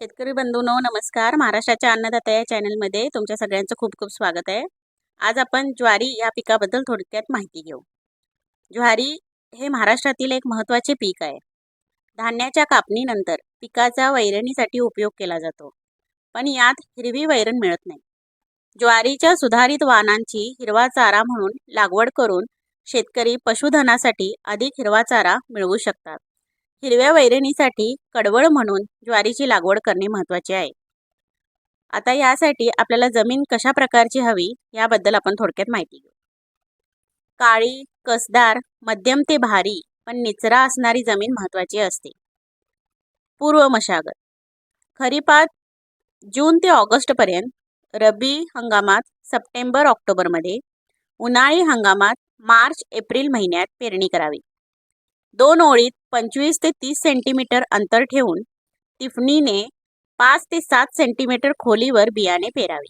शेतकरी बंधूनो नमस्कार. महाराष्ट्राच्या अन्नदाता या चॅनलमध्ये तुमच्या सगळ्यांचं खूप खूप स्वागत आहे. आज आपण ज्वारी या पिकाबद्दल थोडक्यात माहिती घेऊ. ज्वारी हे महाराष्ट्रातील एक महत्त्वाचे पीक आहे. धान्याच्या कापणीनंतर पिकाचा वैरणीसाठी उपयोग केला जातो. पण यात हिरवी वैरण मिळत नाही. ज्वारीच्या सुधारित वाणांची हिरवा चारा म्हणून लागवड करून शेतकरी पशुधनासाठी अधिक हिरवा चारा मिळवू शकतात. हिरव्या वैरणीसाठी कडवळ म्हणून ज्वारीची लागवड करणे महत्त्वाचे आहे. आता यासाठी आपल्याला जमीन कशा प्रकारची हवी याबद्दल आपण थोडक्यात माहिती घेऊ. काळी कसदार मध्यम ते भारी पण निचरा असणारी जमीन महत्त्वाची असते. पूर्व मशागत. खरीपात जून ते ऑगस्टपर्यंत रब्बी हंगामात सप्टेंबर ऑक्टोबरमध्ये उन्हाळी हंगामात मार्च एप्रिल महिन्यात पेरणी करावी. दोन ओळीत पंचवीस ते तीस सेंटीमीटर अंतर ठेवून तिफणीने पाच ते सात सेंटीमीटर खोलीवर बियाणे पेरावे.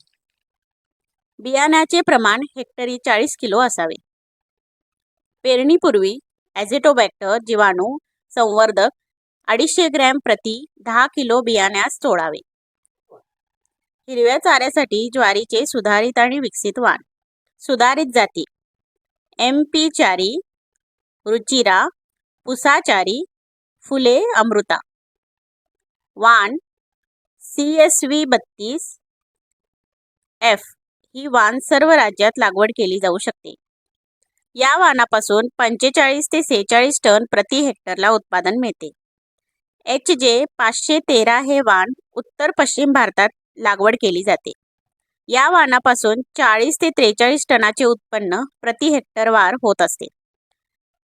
बियाण्याचे प्रमाण हेक्टरी चाळीस किलो असावे. पेरणीपूर्वी ॲझेटोबॅक्टर जीवाणू संवर्धक अडीचशे ग्रॅम प्रति दहा किलो बियाण्यास तोडावे हिरव्या चाऱ्यासाठी ज्वारीचे सुधारित आणि विकसित वाण. सुधारित जाती. एम पी चारी रुचिरा पुसाचारी फुले अमृता. वाण सी एस व्ही बत्तीस एफ ही वाण सर्व राज्यात लागवड केली जाऊ शकते. या वाणापासून पंचेचाळीस ते सेहेचाळीस टन प्रति हेक्टरला उत्पादन मिळते. एच जे पाचशे तेरा हे वाण उत्तर पश्चिम भारतात लागवड केली जाते. या वाणापासून चाळीस ते त्रेचाळीस टनाचे उत्पन्न प्रति हेक्टर वार होत असते.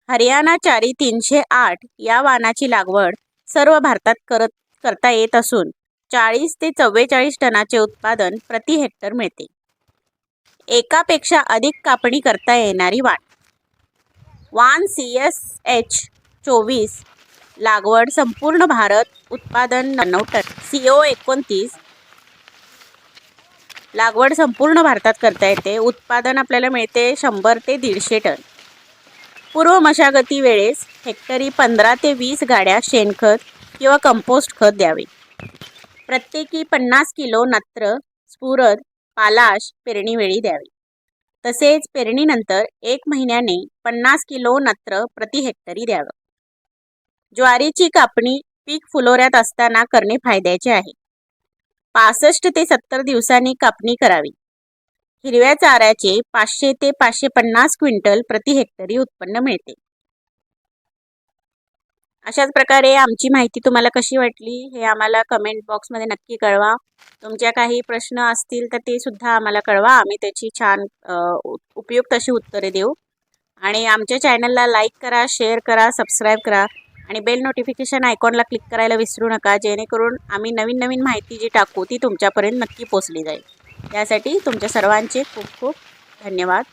हरियाणा चारी तीनशे आठ या वाणाची लागवड सर्व भारतात करत करता येत असून चाळीस ते चव्वेचाळीस टनाचे उत्पादन प्रति हेक्टर मिळते. एकापेक्षा अधिक कापणी करता येणारी वाण वाण सी एस एच चोवीस लागवड संपूर्ण भारत उत्पादन नव्याण्णव टन. सी ओ एकोणतीस लागवड संपूर्ण भारतात करता येते. उत्पादन आपल्याला मिळते शंभर ते दीडशे टन. पूर्व मशागती वेळेस हेक्टरी पंधरा ते वीस गाड्या शेणखत किंवा कंपोस्ट खत द्यावे. प्रत्येकी पन्नास किलो नत्र स्फुरद पालाश पेरणीवेळी द्यावे. तसेच पेरणीनंतर एक महिन्याने पन्नास किलो नत्र प्रति हेक्टरी द्यावं. ज्वारीची कापणी पीक फुलोऱ्यात असताना करणे फायद्याचे आहे. पासष्ट ते सत्तर दिवसांनी कापणी करावी. हिरव्या चाऱ्याचे पाचशे ते पाचशे पन्नास क्विंटल प्रति हेक्टरी उत्पन्न मिळते. अशाच प्रकारे आमची माहिती तुम्हाला कशी वाटली हे आम्हाला कमेंट बॉक्समध्ये नक्की कळवा. तुमच्या काही प्रश्न असतील तर ते सुद्धा आम्हाला कळवा. आम्ही त्याची छान उपयुक्त अशी उत्तरे देऊ. आणि आमच्या चॅनलला लाईक करा शेअर करा सबस्क्राईब करा आणि बेल नोटिफिकेशन आयकॉनला क्लिक करायला विसरू नका. जेणेकरून आम्ही नवीन नवीन माहिती जी टाकू ती तुमच्यापर्यंत नक्की पोचली जाईल. त्यासाठी तुमच्या सर्वांचे खूप खूप धन्यवाद.